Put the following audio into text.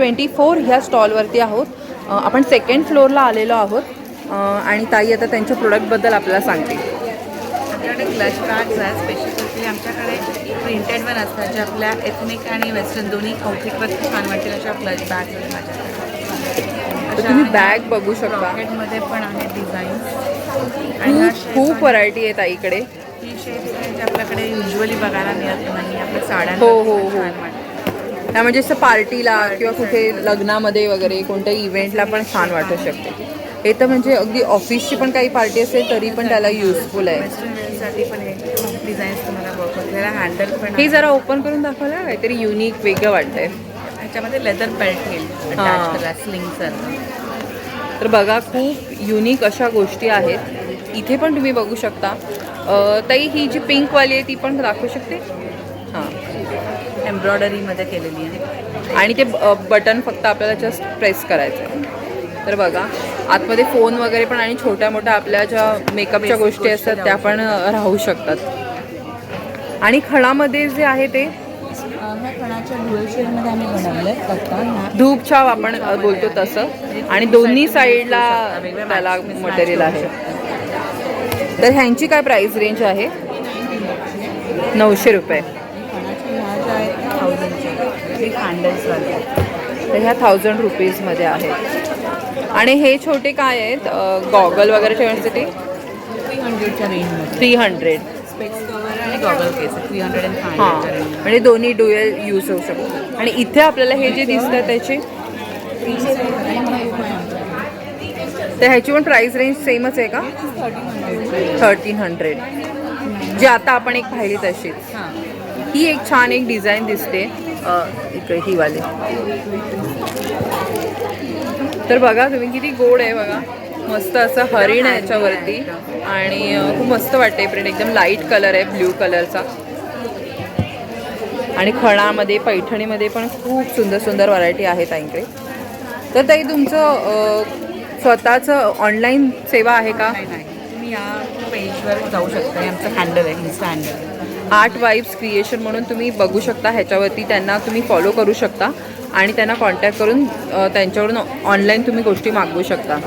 Twenty four ह्या स्टॉलवरती आहोत. आपण सेकंड फ्लोअरला आलेलो आहोत. आणि ताई आता त्यांच्या प्रोडक्टबद्दल आपल्याला सांगते आमच्याकडे क्लच बॅग्स आहेत. स्पेशली आमच्याकडे प्रिंटेड पण असतात जे आपल्या एथनिक आणि वेस्टर्न दोन्ही आउटफिटवरती छान वाटेल अशा क्लच बॅग्स आहेत माझ्याकडे. तुम्ही बॅग बघू शकता. पॉकेटमध्ये पण आहेत डिझाईन्स खूप खूप व्हरायटी आहे ताईकडे. ही शेप्स आहेत आपल्याकडे युजली बघायला मिळत नाही. आपल्या साड्या हो, हो, हो. त्या म्हणजे असं पार्टीला किंवा कुठे लग्नामध्ये वगैरे कोणत्याही इव्हेंटला पण छान वाटू शकते. हे तर म्हणजे अगदी ऑफिसची पण काही पार्टी असेल तरी पण त्याला युजफुल आहे. हे हे. जरा ओपन करून दाखवलं काहीतरी युनिक वेगळं वाटतंय. ह्याच्यामध्ये लेदर बेल्ट येईल तर बघा खूप युनिक अशा गोष्टी आहेत. इथे पण तुम्ही बघू शकता. ताई ही जी पिंकवाली आहे ती पण दाखवू शकते? हां. एम्ब्रॉयडरीमध्ये केलेली आहे. आणि ते बटन फक्त आपल्याला जस्ट प्रेस करायचं आहे. तर बघा आतमध्ये फोन वगैरे पण आणि छोट्या मोठ्या आपल्या ज्या मेकअपच्या गोष्टी असतात त्या पण राहू शकतात. आणि खणामध्ये जे आहे ते? ह्या खणाच्या डुएल शेडमध्ये आम्ही बनवलं आहे बघता ह्या. धूप छाव आपण बोलतो तसं. आणि दोन्ही साईडला त्याला मटेरियल आहे. तर ह्यांची काय प्राइस रेंज आहे? नऊशे रुपये. थाउजंडच्या विथ हँडल्सवाल्या तर ह्या थाउजंड रुपीजमध्ये आहेत आणि हे छोटे काय आहेत? गॉगल वगैरे ठेवण्यासाठी? थ्री हंड्रेडच्या रेंजमध्ये थ्री हंड्रेड स्पेक्स कवर आणि goggle case three hundred and five हां. हंड्रेडच्या रेंज म्हणजे दोन्ही डुएल यूज होऊ शकतो. आणि इथे आपल्याला हे जे दिसतं त्याचे? तर ह्याची पण प्राइस रेंज सेमच आहे का? थर्टीन हंड्रेड जी आता आपण एक पाहिली तशीच. हां. ही एक छान एक डिझाईन दिसते. इकडे ही वाले. तर बघा तुम्ही किती गोड आहे बघा. मस्त असं हरिण आहे याच्यावरती. आणि खूप मस्त वाटते प्रिंट एकदम लाइट कलर आहे ब्ल्यू कलरचा आणि खणामध्ये पैठणीमध्ये पण खूप सुंदर सुंदर व्हरायटी आहेत ताईंकडे. तर ताई तुमचं स्वतःचं ऑनलाईन सेवा आहे का? नाही तुम्ही या पेजवर जाऊ शकता. आमचं हँडल आहे insta handle art vibes creation म्हणून तुम्ही बघू शकता ह्याच्यावरती त्यांना तुम्ही फॉलो करू शकता आणि त्यांना कॉन्टॅक्ट करून त्यांच्याकडून ऑनलाईन तुम्ही गोष्टी मागवू शकता.